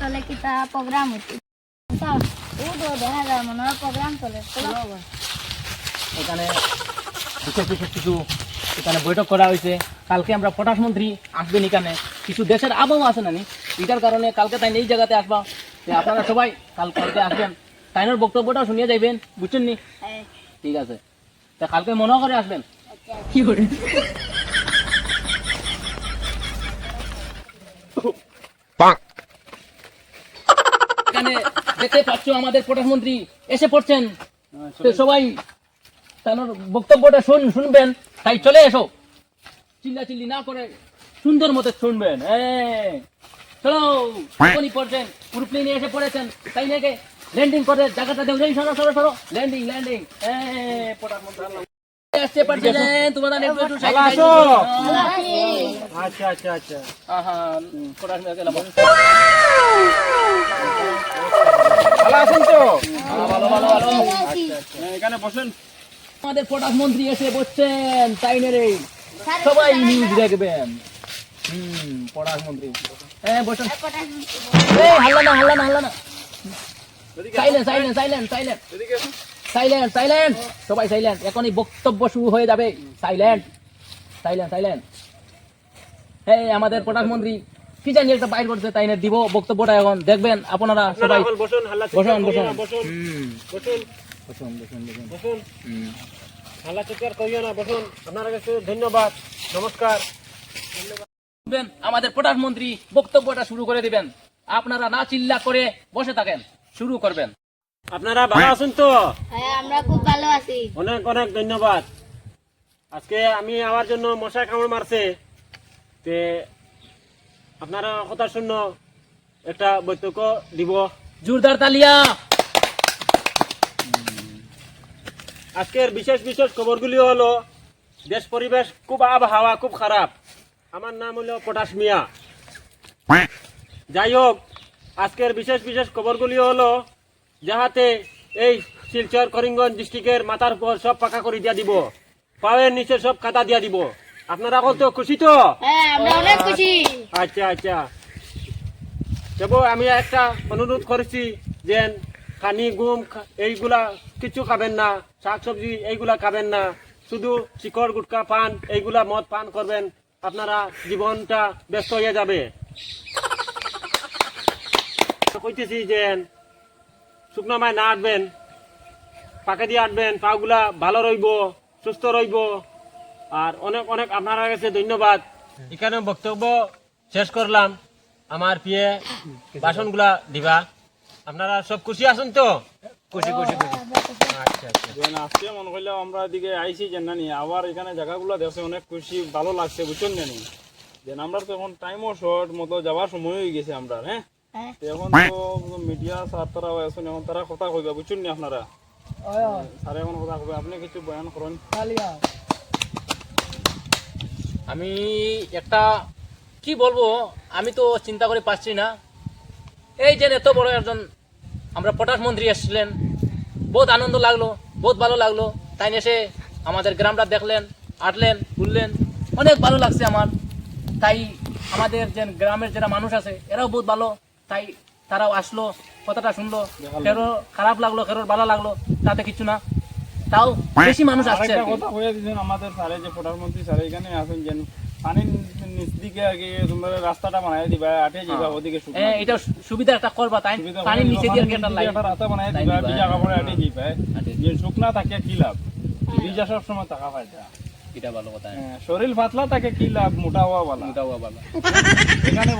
চলে কিতা প্রোগ্রাম হচ্ছে ও তো দেখা যায় মনে হয় প্রোগ্রাম চলে এখানে বিশেষ বিশেষ কিছু এখানে বৈঠক করা হয়েছে। কালকে আমরা পটাশ মন্ত্রী আসবেন এখানে। কিছু দেশের আবহাওয়া আছে নানি এটার কারণে কালকে তাই এই জায়গাতে আসবা। আপনারা সবাই কাল কালকে আসবেন। তাইনের বক্তব্যটা শুনিয়ে যাইবেন বুঝছেন নি? হ্যাঁ, ঠিক আছে। তা কালকে মনে করে আসবেন। আচ্ছা। এখানে দেখতে পাচ্ছ আমাদের প্রধানমন্ত্রী এসে পড়ছেন। তো সবাই তার বক্তব্যটা শুন শুনবেন। তাই চলে এসো। চিল্লা চিল্লি না করে সুন্দর মতো শুনবেন। হ্যাঁ চলো এখনই পড়ছেন। পুরুপ্লেনে এসে পড়েছেন। তাই নাকি ল্যান্ডিং করে জায়গাটা দেও। যাই সরো সরো সরো। ল্যান্ডিং ল্যান্ডিং হ্যাঁ আসতে পারছেন তোমরা একটু একটু আচ্ছা। আচ্ছা আচ্ছা আচ্ছা। আহা প্রধানমন্ত্রী গেলাম ভালো আছেন তো? ভালো ভালো ভালো হ্যাঁ, এখানে বসেন। আমাদের প্রধানমন্ত্রী এসে বসছেন তাই নে সবাই নিউজ দেখবেন। হুম প্রধানমন্ত্রী হ্যাঁ বসুন। এই হাল্লা না হাল্লা না হাল্লা না। Silent silent silent silent silent silent সবাই সাইলেন্ট এখনই বক্তব্য শুরু হয়ে যাবে। সাইলেন্ট সাইলেন্ট সাইলেন্ট এই আমাদের প্রধানমন্ত্রী কি জানি একটা বাইর করছে তাই না দিব বক্তব্যটা এখন। দেখবেন আপনারা সবাই। বসুন বসুন বসুন। বসুন। বসুন। বসুন বসুন বসুন। বসুন। হুম। হাল্লা চিৎকার করিও না বসুন। আপনার কাছে ধন্যবাদ। নমস্কার। আমাদের প্রধানমন্ত্রী বক্তব্যটা শুরু করে দিবেন। আপনারা না চিল্লা করে বসে থাকেন। শুরু করবেন। আপনারা ভালো আছেন তো? হ্যাঁ আমরা খুব ভালো আছি। অনেক অনেক ধন্যবাদ। আজকে আমি আমার জন্য মশা কামড় মারছে। তে আপনারা কথা শূন্য একটা বৈঠক দিব। জোরদার তালিয়া। আজকের বিশেষ বিশেষ খবরগুলি হলো দেশ পরিবেশ খুব আবহাওয়া খুব খারাপ। আমার নাম হলো পটাশ মিয়া। যাই হোক আজকের বিশেষ বিশেষ খবরগুলি হলো যাহাতে এই শিলচর করিমগঞ্জ ডিস্ট্রিক্টের মাথার উপর সব পাকা করে দিয়া দিব। পায়ের নিচে সব খাতা দিয়া দিব। আপনারা কত খুশি তো? হ্যাঁ আমরা অনেক খুশি। আচ্ছা আচ্ছা। দেব আমি একটা অনুরোধ করেছি যে খানি গুম এইগুলা কিছু খাবেন না শাক সবজি এইগুলা খাবেন না, শুধু শিকড় গুটকা, পান, এইগুলা মদ পান করবেন, আপনারা জীবনটা ব্যস্ত হয়ে যাবে। কইতেছি যে শুকনো মায় না আঁটবেন, পাকে দিয়ে আঁটবেন, পাগুলা ভালো রইব, সুস্থ রইব। আর অনেক অনেক আপনার কাছে ধন্যবাদ। এখানে বক্তব্য শেষ করলাম। আমার পিয়ে বাসনগুলা দিবা। আপনারা সব খুশি আছেন তো? খুশি খুশি খুশি। আচ্ছা আচ্ছা। মনে করলে আমরা এদিকে আইসি যে নানি আবার এখানে জায়গাগুলো দেখছে অনেক খুশি ভালো লাগছে বুঝছেন জানি। যেন আমরা তো এখন টাইমও শর্ট মতো যাওয়ার সময় হয়ে গেছে আমরা হ্যাঁ? হ্যাঁ। এখন তো মিডিয়া স্যার তারা আছেন এখন তারা কথা কইবা বুঝছেন নি আপনারা? স্যার এখন কথা কইবে আপনি কিছু বয়ান করেন। আমি একটা কি বলব? আমি তো চিন্তা করে পাচ্ছি না। এই যে এত বড় একজন, আমরা পটাশ মন্ত্রী এসেছিলেন। বহুত আনন্দ লাগল, বহুত ভালো লাগল। তাই এসে আমাদের গ্রামটা দেখলেন আটলেন ঘুরলেন। অনেক ভালো লাগছে আমার। তাই আমাদের যে গ্রামের যারা মানুষ আছে, এরাও বহুত ভালো। তাই তারাও আসলো, কথাটা শুনলো। ফেরো খারাপ লাগল ফেরো ভালো লাগল, তাতে কিছু না। তাও বেশি মানুষ আসছে। কথা হয়ে দিয়েছেন আমাদের স্যারে যে প্রধানমন্ত্রী স্যার এখানে আছেন যেন পানির নিচ দিকে আর তোমরা রাস্তাটা বানাই দিবা আটে যাবা ওদিকে হ্যাঁ, এটা সুবিধা একটা করবা তাই নিচে দিবা, দিয়ে পানির একটা লাইন। একটা রাস্তা বানাই দিবা দিবা, ভিজা হ্যাঁ। আটে যাবে যে শুকনা থাকে কি লাভ? ভিজা সব সময় টাকা ফায়দা এটা ভালো কথা হ্যাঁ, শরীর পাতলা থাকে কি লাভ? মোটা হওয়া বলা হওয়া ভালো। এখানে